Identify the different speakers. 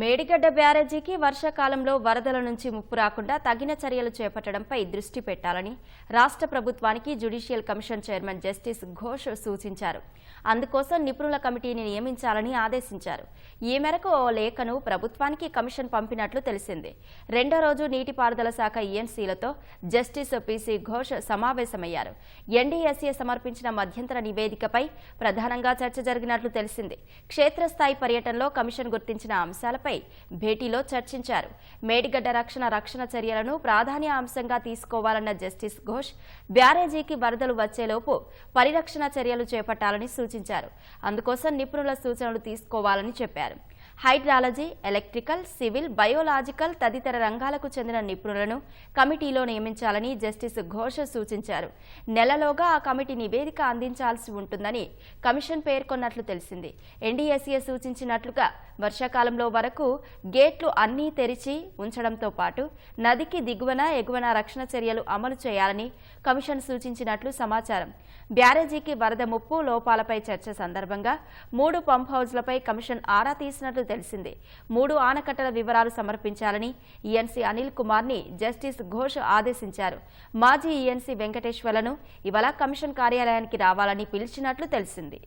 Speaker 1: మేడిగడ్డ బ్యారేజీకి వర్షాకాలంలో వరదల నుంచి ముప్పు రాకుండా తగిన చర్యలు చేపట్టడంపై దృష్టి పెట్టాలని రాష్ట్ర ప్రభుత్వానికి judicial commission chairman justice Ghosh సూచించారు. అందుకోసం నిపుణుల కమిటీని నియమించాలని ఆదేశించారు. ఈ మేరకు ఓ లేఖను ప్రభుత్వానికి కమిషన్ పంపినట్లు తెలిసింది. రెండో రోజు నీటిపారుదల శాఖ ఈఎన్సీలతో జస్టిస్ పిసి ఘోష్ సమావేశమయ్యారు. ఎన్డీఎస్ఏ సమర్పించిన మధ్యంతర నివేదికపై ప్రధానంగా చర్చ జరిగినట్లు తెలిసింది. క్షేత్రస్థాయి పర్యటనలో కమిషన్ గుర్తించిన అంశాలపై భేటీలో చర్చించారు. మేడిగడ్డ రక్షణ రక్షణ చర్యలను ప్రాధాన్య అంశంగా తీసుకోవాలన్న జస్టిస్ ఘోష్ బ్యారేజీకి వరదలు వచ్చేలోపు పరిరక్షణ చర్యలు చేపట్టాలని సూచించారు. అందుకోసం నిపుణుల సూచనలు తీసుకోవాలని చెప్పారు. హైడ్రాలజీ ఎలక్ట్రికల్ సివిల్ బయోలాజికల్ తదితర రంగాలకు చెందిన నిపుణులను కమిటీలో నియమించాలని జస్టిస్ ఘోష సూచించారు. నెలలోగా ఆ కమిటీ నివేదిక అందించాల్సి ఉంటుందని కమిషన్ పేర్కొన్నట్లు తెలిసింది. ఎన్డీఎస్ఏ సూచించినట్లుగా వర్షాకాలంలో వరకు గేట్లు అన్నీ తెరిచి ఉంచడంతో పాటు నదికి దిగువన ఎగువన రక్షణ చర్యలు అమలు చేయాలని కమిషన్ సూచించినట్లు సమాచారం. బ్యారేజీకి వరద ముప్పు లోపాలపై చర్చ సందర్భంగా మూడు పంప్ హౌజ్లపై కమిషన్ ఆరా తీసినట్లు తెలిసింది. మూడు ఆనకట్టల వివరాలు సమర్పించాలని ఈఎన్సీ అనిల్ కుమార్ని జస్టిస్ ఘోష్ ఆదేశించారు. మాజీ ఈఎన్సీ వెంకటేశ్వర్లను ఇవాళ కమిషన్ కార్యాలయానికి రావాలని పిలిచినట్లు తెలిసింది.